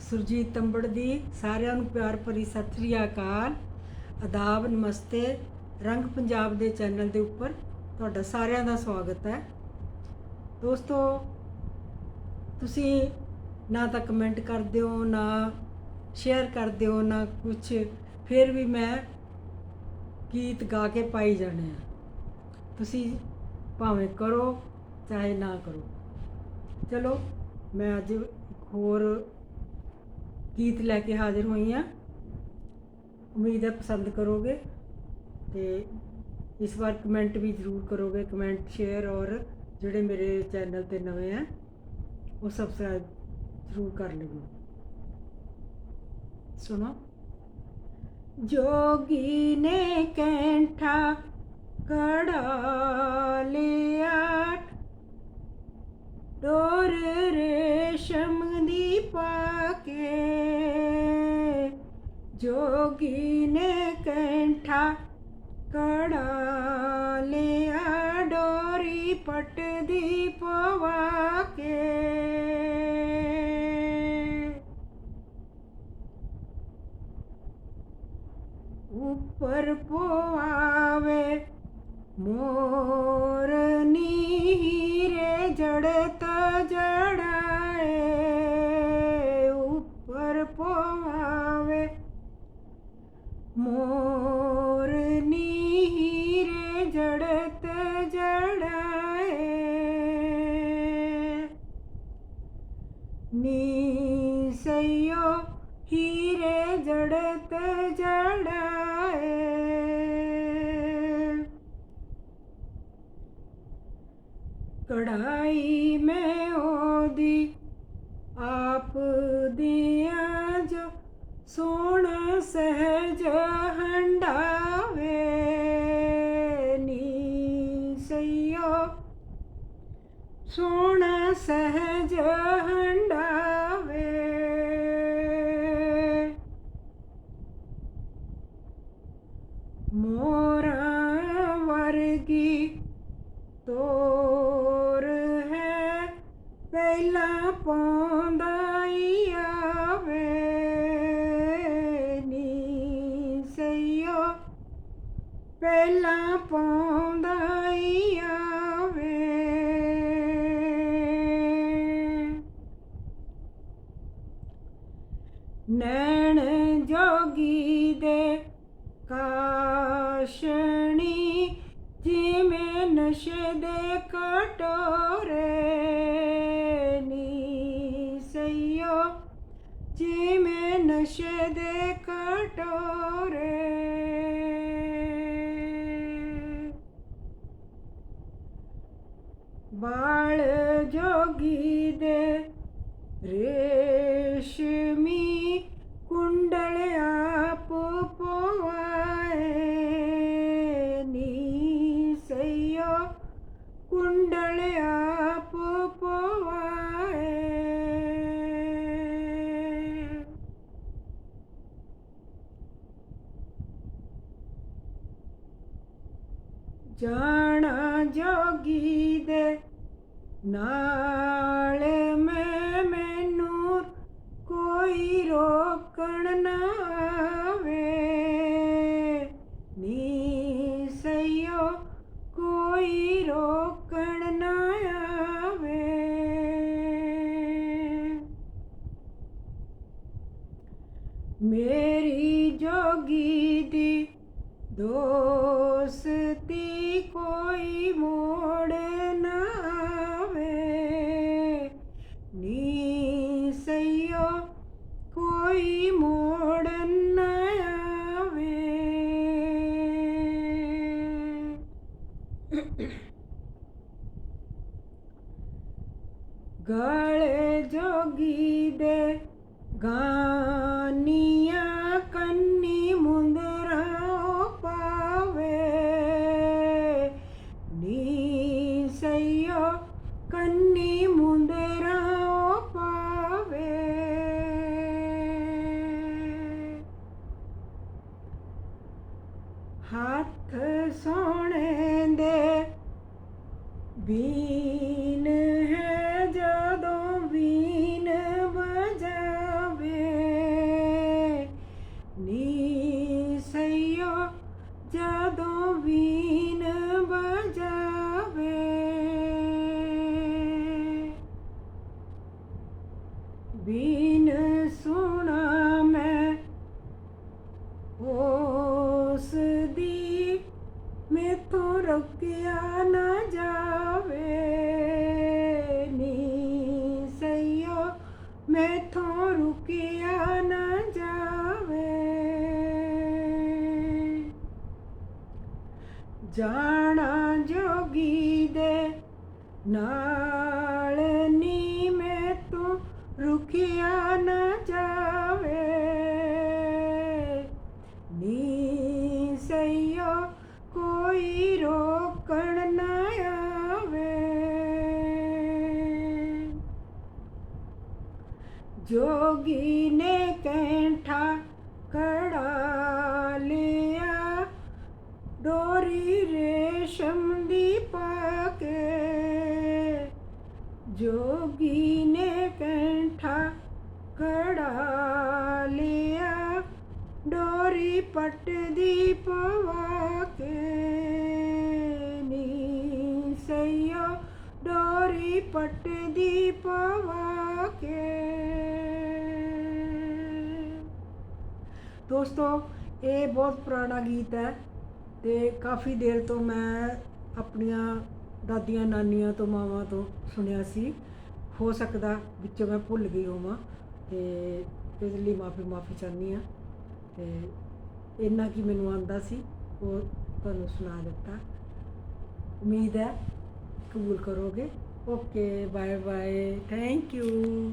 ਸੁਰਜੀਤ ਤੰਬੜ ਦੀ ਸਾਰਿਆਂ ਨੂੰ ਪਿਆਰ ਭਰੀ ਸਤਿ ਸ੍ਰੀ ਅਕਾਲ। ਆਦਾਬ, ਨਮਸਤੇ। ਰੰਗ ਪੰਜਾਬ ਦੇ ਚੈਨਲ ਦੇ ਉੱਪਰ ਤੁਹਾਡਾ ਸਾਰਿਆਂ ਦਾ ਸਵਾਗਤ ਹੈ। ਦੋਸਤੋ, ਤੁਸੀਂ ਨਾ ਤਾਂ ਕਮੈਂਟ ਕਰਦੇ ਹੋ, ਨਾ ਸ਼ੇਅਰ ਕਰਦੇ ਹੋ, ਨਾ ਕੁਝ ਫਿਰ ਵੀ ਮੈਂ ਗੀਤ ਗਾ ਕੇ ਪਾਈ ਜਾਣੇ ਆ ਤੁਸੀਂ ਭਾਵੇਂ ਕਰੋ, ਚਾਹੇ ਨਾ ਕਰੋ। ਚਲੋ, ਮੈਂ ਅੱਜ ਇੱਕ ਹੋਰ ਗੀਤ ਲੈ ਕੇ ਹਾਜ਼ਰ ਹੋਈ ਹਾਂ। ਉਮੀਦ ਹੈ ਪਸੰਦ ਕਰੋਗੇ ਤੇ ਇਸ ਵਾਰ ਕਮੈਂਟ ਵੀ ਜ਼ਰੂਰ ਕਰੋਗੇ, ਕਮੈਂਟ, ਸ਼ੇਅਰ ਔਰ ਜਿਹੜੇ ਮੇਰੇ ਚੈਨਲ ਤੇ ਨਵੇਂ ਆ, ਉਹ ਸਬਸਕ੍ਰਾਈਬ ਜ਼ਰੂਰ ਕਰ ਲਿਓ। ਸੁਣੋ। ਜੋਗੀ ਨੇ ਕੈਂਠਾ ਕੜਾ ਲਿਆ, ਡੋਰ ਰੇਸ਼ਮ ਦੀ ਪਾਕੇ ਜੋਗੀ ਨੇ ਕੈਂਠਾ ਕੜਾ ਲਿਆ ਡੋਰੀ ਪਟ ਦੀ ਪਵਾ ਕੇ ਉੱਪਰ ਪਵਾਵੇ ਨੀ ਸਈਓ ਹੀਰੇ ਜੜਤ ਜੜਾਏ। ਕੜਾਈ ਮੈਂ ਉਹਦੀ ਆਪ ਦੀਆਂ ਜੋ ਸੋਹਣਾ ਸਹਿਜ ਹੰਡਾਵੇ। ਨੀ ਸਈਓ ਸੋਹਣਾ ਸਹਿਜ ਤੋਰ ਹੈ। ਪਹਿਲਾਂ ਪਾਉਂਦਾ ਹੀ ਆਵੇ, ਨੀ ਸਈਓ ਪਹਿਲਾਂ ਪੌਂਦਾ ਹੀ ਆਵੇ। ਨੈਣ ਜੋਗੀ ਦੇ ਕਾਸ਼ ਜਿਵੇਂ ਨਸ਼ੇ ਦੇ ਕਟੋਰੇ ਨੀ ਸਈਓ। ਜਿਵੇਂ ਨਸ਼ੇ ਦੇ ਕਟੋਰੇ। ਬਾਲ ਜੋਗੀ ਦੇ ਰੇਸ਼ਮੀ ਜਾਣਾ ਜੋਗੀ ਦੇ ਨਾਲ ਮੈਂ ਮੈਨੂੰ ਕੋਈ ਰੋਕਣ ਨਾ ਆਵੇ। ਨੀ ਸਈਓ, ਕੋਈ ਰੋਕਣ ਨਾ ਆਵੇ। ਮੇਰੀ ਜੋਗੀ ਦੀ ਦੋ ਮੋੜ ਨਾ ਨੀ ਸਈਓ ਕੋਈ ਮੋੜ ਨਾ ਆਵੇ। ਜੋਗੀ ਦੇ ਗਾਨੀਆਂ ਹੱਥ ਸੋਹਣੇ ਦੇ ਬੀਨ ਹੈ ਜਦੋਂ ਬੀਨ ਵਜਾਵੇ। ਨੀ ਸਈਓ ਜਦੋਂ ਬੀਨ ਵਜਾਵੇ। ਬੀਨ ਰੁਕਿਆ ਨਾ ਜਾਵੇ ਨੀ ਸਈਓ, ਮੈਥੋਂ ਰੁਕਿਆ ਨਾ ਜਾਵੇ। ਜਾਣਾ ਜੋਗੀ ਦੇ ਨਾਲ ਨੀ ਮੈਂ ਤੂੰ ਰੁਕਿਆ ਨਾ ਜੋਗੀ ਨੇ ਕੈਂਠਾ ਕੜਾ ਲਿਆ। ਡੋਰੀ ਰੇਸ਼ਮ ਦੀ ਪਾ ਜੋਗੀ ਨੇ ਕੈਂਠਾ ਕੜਾ ਲਿਆ। ਡੋਰੀ ਪੱਟ ਦੀ ਪਵਾ ਕੇ ਨੀ ਸਈਓ, ਡੋਰੀ ਪੱਟ ਦੀ ਪਵਾ ਕੇ ਦੋਸਤੋ, ਇਹ ਬਹੁਤ ਪੁਰਾਣਾ ਗੀਤ ਹੈ ਤੇ ਕਾਫੀ ਦੇਰ ਤੋਂ ਮੈਂ ਆਪਣੀਆਂ ਦਾਦੀਆਂ ਨਾਨੀਆਂ ਤੋਂ, ਮਾਵਾਂ ਤੋਂ ਸੁਣਿਆ ਸੀ। ਹੋ ਸਕਦਾ ਵਿੱਚੋਂ ਮੈਂ ਭੁੱਲ ਗਈ ਹੋਵਾਂ ਤੇ ਇਸ ਲਈ ਮਾਫੀ ਮਾਫੀ ਚਾਹੁੰਦੀ ਆ ਤੇ ਇੰਨਾ ਕੀ ਮੈਨੂੰ ਆਂਦਾ ਸੀ, ਉਹ ਤੁਹਾਨੂੰ ਸੁਣਾ ਦਿੱਤਾ। ਉਮੀਦ ਹੈ ਕਬੂਲ ਕਰੋਗੇ। Okay bye bye thank you.